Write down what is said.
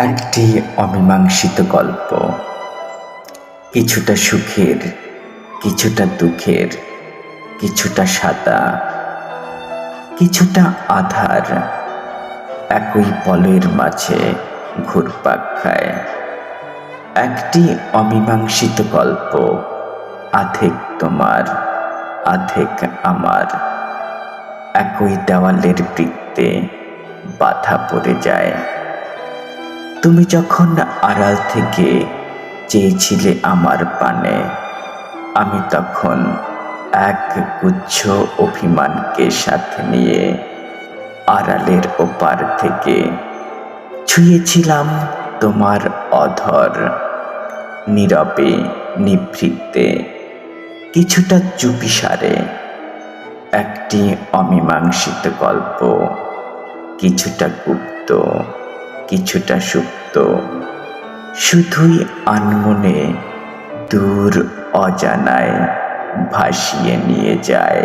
একটি অমীমাংসিত গল্প। কিছুটা সুখের, কিছুটা দুঃখের, কিছুটা সাদা, কিছুটা আধার একই পলের মাঝে ঘুরপাক খায়। একটি অমীমাংসিত গল্প, আধেক তোমার, আধেক আমার। একই দেওয়ালের বৃত্তে বাধা পড়ে যায়। তুমি যখন আড়াল থেকে চেয়েছিলে আমার পানে, আমি তখন এক গুচ্ছ অভিমানকে সাথে নিয়ে আড়ালের ওপার থেকে ছুঁয়েছিলাম তোমার অধর নীরবে নিভৃতে কিছুটা চুপিসারে। একটি অমীমাংসিত গল্প, কিছুটা গুপ্ত কিছুটা সুপ্ত। শুধুই আনমনে দূর অজানায় ভাসিয়ে নিয়ে যায়।